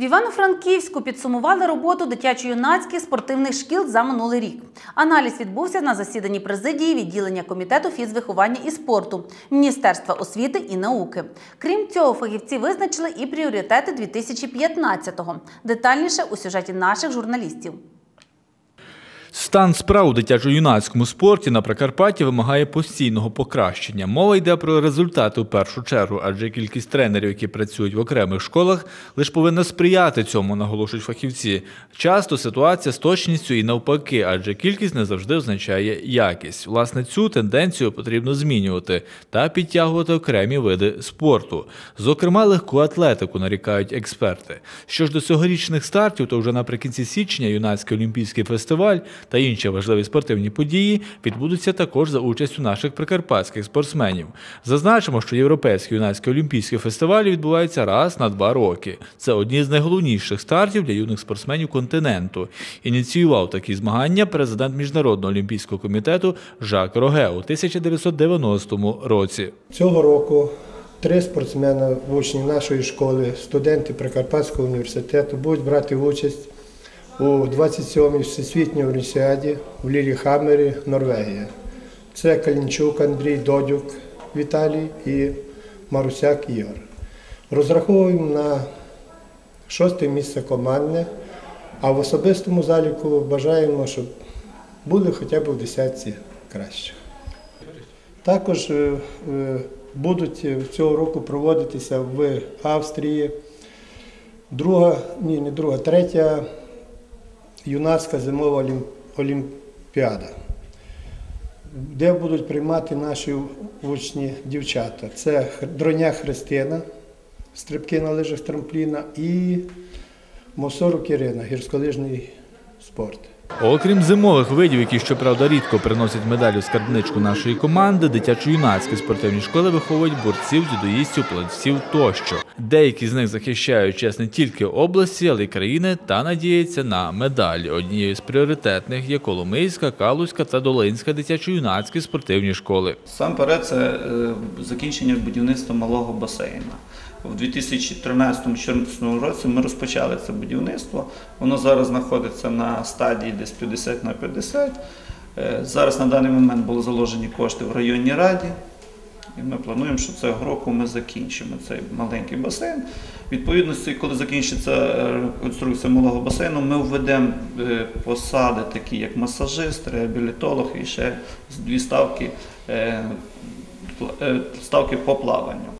В Івано-Франківську підсумували роботу дитячо-юнацьких спортивних шкіл за минулий рік. Аналіз відбувся на засіданні президії відділення комітету фізвиховання і спорту Міністерства освіти і науки. Крім цього, фахівці визначили і пріоритети 2015-го. Детальніше у сюжеті наших журналістів. Стан справ у дитячо-юнацькому спорті на Прикарпатті вимагає постійного покращення. Мова йде про результати у першу чергу, адже кількість тренерів, які працюють в окремих школах, лише повинна сприяти цьому, наголошують фахівці. Часто ситуація з точністю і навпаки, адже кількість не завжди означає якість. Власне, цю тенденцію потрібно змінювати та підтягувати окремі види спорту. Зокрема, легку атлетику нарікають експерти. Що ж до цьогорічних стартів, то вже наприкінці січня юнацький олімпійський фестиваль та інші важливі спортивні події відбудуться також за участю наших прикарпатських спортсменів. Зазначимо, що європейські юнацькі олімпійські фестивалі відбуваються раз на два роки. Це одні з найголовніших стартів для юних спортсменів континенту. Ініціював такі змагання президент Міжнародного олімпійського комітету Жак Роге у 1990 році. Цього року три спортсмени, учні нашої школи, студенти Прикарпатського університету будуть брати участь у 27-й всесвітній універсіаді в Ліліхаммері, Норвегія. Це Калінчук Андрій, Додюк Віталій і Марусяк Ігор. Розраховуємо на шосте місце командне, а в особистому заліку бажаємо, щоб були хоча б в десятці кращих. Також е, е, будуть цього року проводитися в Австрії друга, ні, не друга, третя юнацька зимова олімпіада, де будуть приймати наші учні дівчата. Це Дроня Христина, стрибки на лижах трампліна і Мосорук Ірина, гірськолижний спорт. Окрім зимових видів, які щоправда рідко приносять медалі в скарбничку нашої команди, дитячо-юнацькі спортивні школи виховують борців, дзюдоїстів, плавців тощо. Деякі з них захищають честь не тільки області, але й країни та надіються на медалі. Однією з пріоритетних є Коломийська, Калузька та Долинська дитячо-юнацькі спортивні школи. Сам перед це е, закінчення будівництва малого басейну. У 2013-2014 році ми розпочали це будівництво. Воно зараз знаходиться на стадії десь 50 на 50. Е, Зараз на даний момент були заложені кошти в районній раді. І ми плануємо, що цього року ми закінчимо цей маленький басейн. Відповідно, коли закінчиться е, реконструкція малого басейну, ми введемо е, посади, такі як масажист, реабілітолог і ще дві ставки, ставки по плаванню.